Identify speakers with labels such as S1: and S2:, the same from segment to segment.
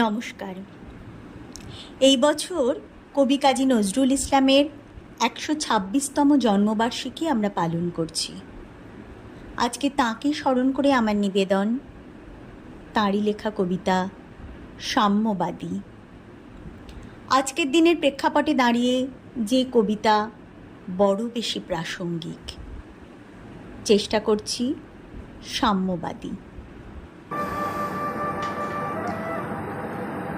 S1: নমস্কার। এই বছর কবি কাজী নজরুল ইসলামের একশো ছাব্বিশতম জন্মবার্ষিকী আমরা পালন করছি। আজকে তাঁকে স্মরণ করে আমার নিবেদন, তাঁরই লেখা কবিতা সাম্যবাদী। আজকের দিনের প্রেক্ষাপটে দাঁড়িয়ে যে কবিতা বড় বেশি প্রাসঙ্গিক, চেষ্টা করছি সাম্যবাদী।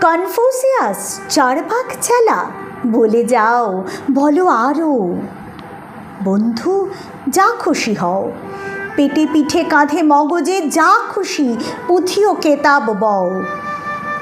S1: কনফুসিয়াস, চারপাক চেলা বলে যাও, বলো আরও। বন্ধু, যা খুশি হও। পেটে পিঠে কাঁধে মগজে যা খুশি, পুঁথিও কেতাব বও।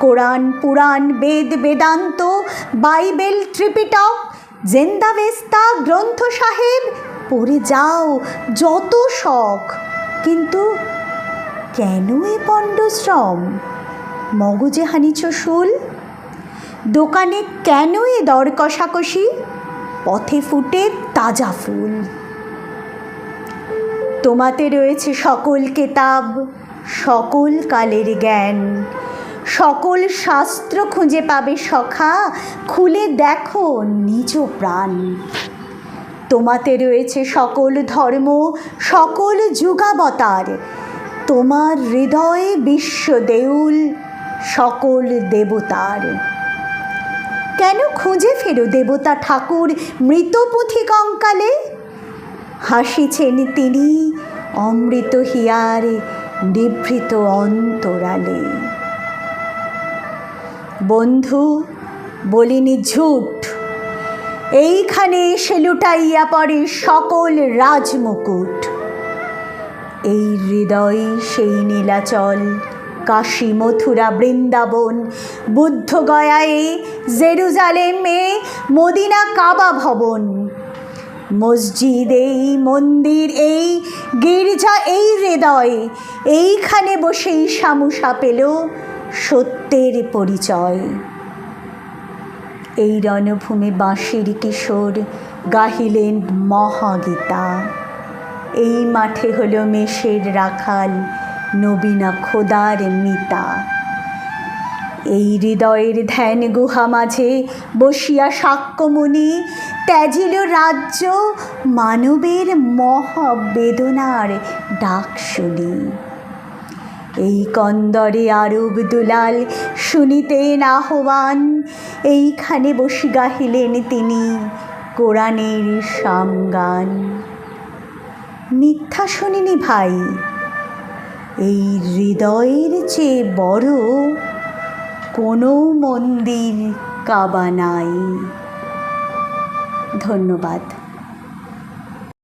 S1: কোরআন, পুরাণ, বেদ, বেদান্ত, বাইবেল, ত্রিপিটক জেন্দাবেস্তা গ্রন্থ সাহেব, পড়ে যাও, যত শখ। কিন্তু কেন এ পণ্ডশ্রম মগজে হানিছ শুল? দোকানে কেন এ দর কষাকষি? পথে ফুটে তাজা ফুল। তোমাতে রয়েছে সকল কেতাব, সকল কালের জ্ঞান। সকল শাস্ত্র খুঁজে পাবে সখা, খুলে দেখো নিজ প্রাণ। তোমাতে রয়েছে সকল ধর্ম, সকল যুগাবতার। তোমার হৃদয়ে বিশ্ব দেউল সকল দেবতার। কেন খুঁজে ফেরো দেবতা ঠাকুর মৃত পুঁথি কঙ্কালে? হাসিছেন তিনি অমৃত হিয়ার নিভৃত অন্তরালে। বন্ধু, বলিনি ঝুট, এইখানে এসে লুটাইয়া পড়ে সকল রাজমুকুট। এই হৃদয় সেই নীলাচল কাশী মথুরা বৃন্দাবন, বুদ্ধ গয়ায়ে জেরুজালেমে মদিনা কাবা ভবন। মসজিদ এই মন্দির, এই গির্জা, এই হৃদয়, এইখানে বসেই সামুসা পেল সত্যের পরিচয়। এই রণভূমি বাঁশির কিশোর গাহিলেন মহাগীতা। এই মাঠে হলো মেষের রাখাল নবীনা খোদার মিতা। এই হৃদয়ের ধ্যান গুহা মাঝে বসিয়া সাক্ষ্যমণি ত্যাজিল রাজ্য মানবের মহাবেদনার ডাক শুনি। এই কন্দরে আরব দুলাল শুনিতেন আহ্বান, এইখানে বসি গাহিলেন তিনি কোরআনের সামগান। মিথ্যা শুনিনি ভাই এই হৃদয়ের চেয়ে বড় কোনো মন্দির কাবা নাই। ধন্যবাদ।